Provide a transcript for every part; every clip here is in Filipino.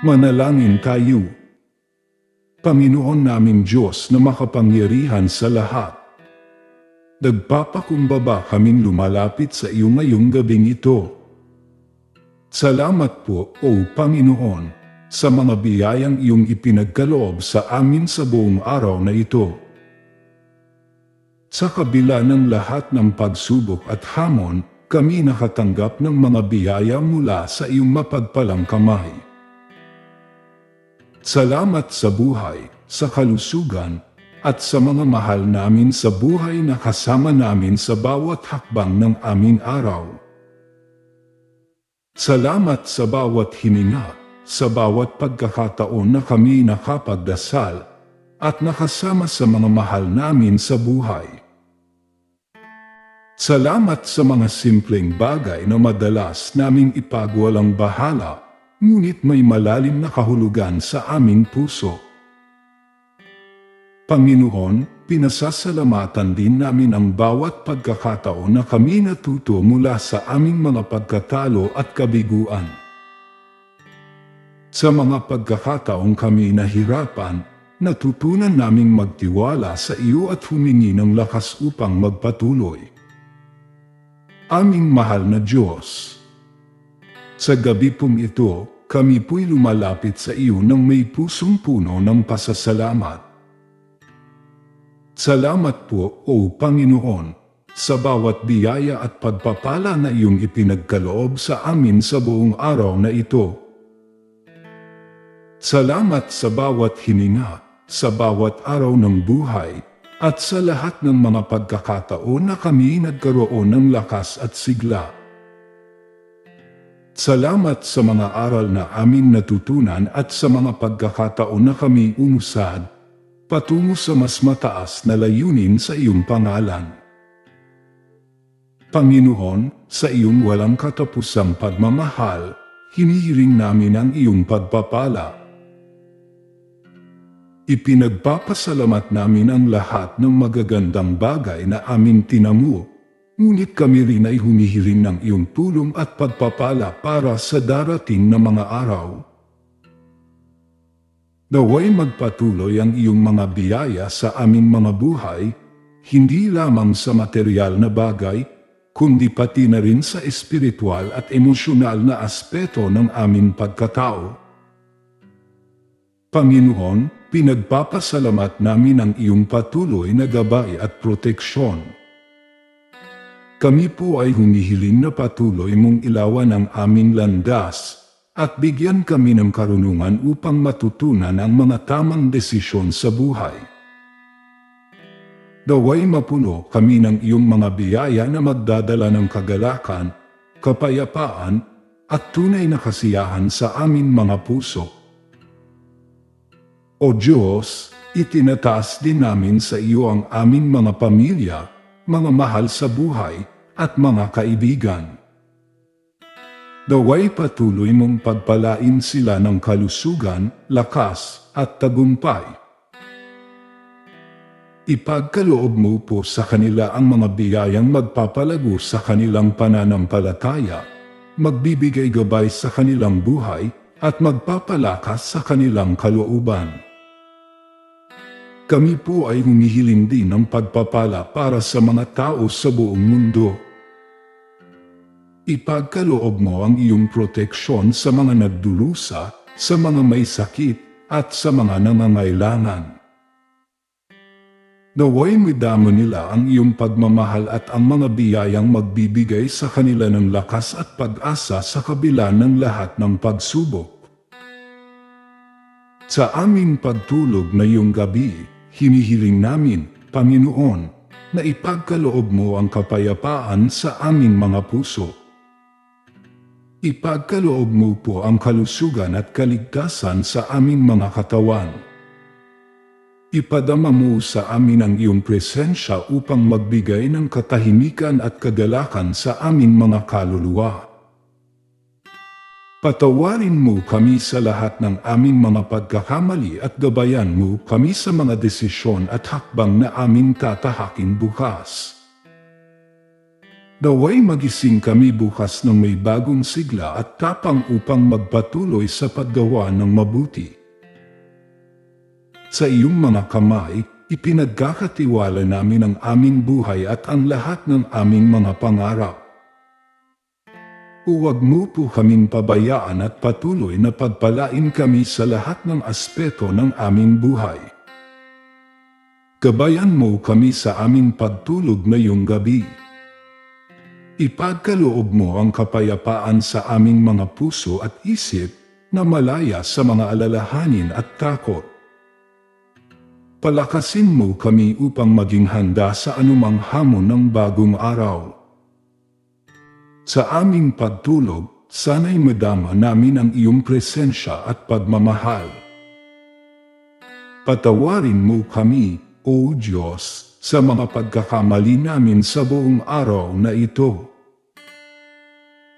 Manalangin tayo. Panginoon naming Diyos na makapangyarihan sa lahat. Nagpapakumbaba kaming lumalapit sa iyo ngayong gabing ito. Salamat po, O Panginoon, sa mga biyayang iyong ipinagkaloob sa amin sa buong araw na ito. Sa kabila ng lahat ng pagsubok at hamon, kami nakatanggap ng mga biyaya mula sa iyong mapagpalang kamay. Salamat sa buhay, sa kalusugan, at sa mga mahal namin sa buhay na kasama namin sa bawat hakbang ng aming araw. Salamat sa bawat hininga, sa bawat pagkakataon na kami nakapagdasal, at nakasama sa mga mahal namin sa buhay. Salamat sa mga simpleng bagay na madalas naming ipagwalang bahala, ngunit may malalim na kahulugan sa aming puso. Panginoon, pinasasalamatan din namin ang bawat pagkakataon na kami natuto mula sa aming mga pagkatalo at kabiguan. Sa mga pagkakataong kami nahirapan, natutunan naming magtiwala sa iyo at humingi ng lakas upang magpatuloy. Aming mahal na Diyos, sa gabi pong ito, kami po'y lumalapit sa iyo ng may pusong puno ng pasasalamat. Salamat po, O Panginoon, sa bawat biyaya at pagpapala na iyong ipinagkaloob sa amin sa buong araw na ito. Salamat sa bawat hininga, sa bawat araw ng buhay, at sa lahat ng mga pagkakataon na kami nagkaroon ng lakas at sigla. Salamat sa mga aral na aming natutunan at sa mga pagkakataon na kami umusad patungo sa mas mataas na layunin sa iyong pangalan. Panginoon, sa iyong walang katapusang pagmamahal, hinihiring namin ang iyong pagpapala. Ipinagpapasalamat namin ang lahat ng magagandang bagay na aming tinamu, ngunit kami rin ay humihiring ng iyong tulong at pagpapala para sa darating na mga araw. Naway magpatuloy ang iyong mga biyaya sa aming mga buhay, hindi lamang sa material na bagay, kundi pati na rin sa espiritual at emosyonal na aspeto ng aming pagkatao. Panginoon, pinagpapasalamat namin ang iyong patuloy na gabay at proteksyon. Kami po ay humihiling na patuloy mong ilawan ang aming landas, at bigyan kami ng karunungan upang matutunan ang mga tamang desisyon sa buhay. Daway mapuno kami ng iyong mga biyaya na magdadala ng kagalakan, kapayapaan, at tunay na kasiyahan sa aming mga puso. O Diyos, itinataas din namin sa iyo ang aming mga pamilya, mga mahal sa buhay, at mga kaibigan. Daway patuloy mong pagpalain sila ng kalusugan, lakas, at tagumpay. Ipagkaloob mo po sa kanila ang mga biyayang magpapalago sa kanilang pananampalataya, magbibigay gabay sa kanilang buhay, at magpapalakas sa kanilang kalooban. Kami po ay humihiling din ng pagpapala para sa mga tao sa buong mundo Ipagkaloob mo ang iyong proteksyon sa mga nagdulusa, sa mga may sakit, at sa mga nangangailangan. Naway midamo nila ang iyong pagmamahal at ang mga biyayang magbibigay sa kanila ng lakas at pag-asa sa kabila ng lahat ng pagsubok. Sa aming pagtulog na iyong gabi, hinihiling namin, Panginoon, na ipagkaloob mo ang kapayapaan sa aming mga puso Ipagkaloob mo po ang kalusugan at kaligtasan sa aming mga katawan. Ipadama mo sa amin ang iyong presensya upang magbigay ng katahimikan at kagalakan sa aming mga kaluluwa. Patawarin mo kami sa lahat ng aming mga pagkakamali at gabayan mo kami sa mga desisyon at hakbang na aming tatahakin bukas. Daway magising kami bukas ng may bagong sigla at tapang upang magpatuloy sa paggawa ng mabuti. Sa iyong mga kamay, ipinagkakatiwala namin ang aming buhay at ang lahat ng aming mga pangarap. Huwag mo po kaming pabayaan at patuloy na pagpalain kami sa lahat ng aspeto ng aming buhay. Gabayan mo kami sa aming pagtulog ngayong gabi. Ipagkaloob mo ang kapayapaan sa aming mga puso at isip na malaya sa mga alalahanin at takot. Palakasin mo kami upang maging handa sa anumang hamon ng bagong araw. Sa aming pagtulog, sana'y madama namin ang iyong presensya at pagmamahal. Patawarin mo kami, O Diyos, sa mga pagkakamali namin sa buong araw na ito.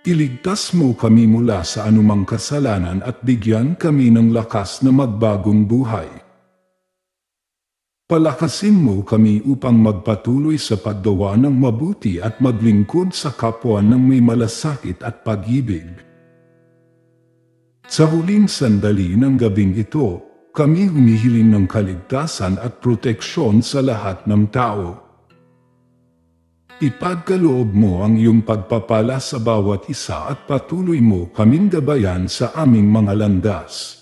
Iligtas mo kami mula sa anumang kasalanan at bigyan kami ng lakas na magbagong buhay. Palakasin mo kami upang magpatuloy sa paggawa ng mabuti at maglingkod sa kapwa ng may malasakit at pag-ibig. Sa huling sandali ng gabing ito, kami humihiling ng kaligtasan at proteksyon sa lahat ng tao. Ipagkaloob mo ang iyong pagpapala sa bawat isa at patuloy mo kaming gabayan sa aming mga landas.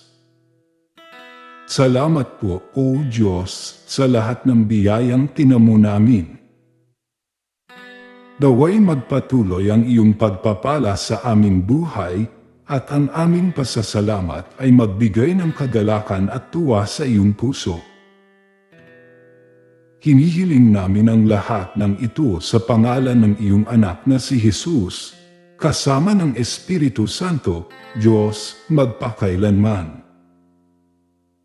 Salamat po, O Diyos, sa lahat ng biyayang tinamo namin. Daway magpatuloy ang iyong pagpapala sa aming buhay at ang aming pasasalamat ay magbigay ng kagalakan at tuwa sa iyong puso. Hinihiling namin ang lahat ng ito sa pangalan ng iyong anak na si Jesus, kasama ng Espiritu Santo, Diyos, magpakailanman.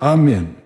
Amen.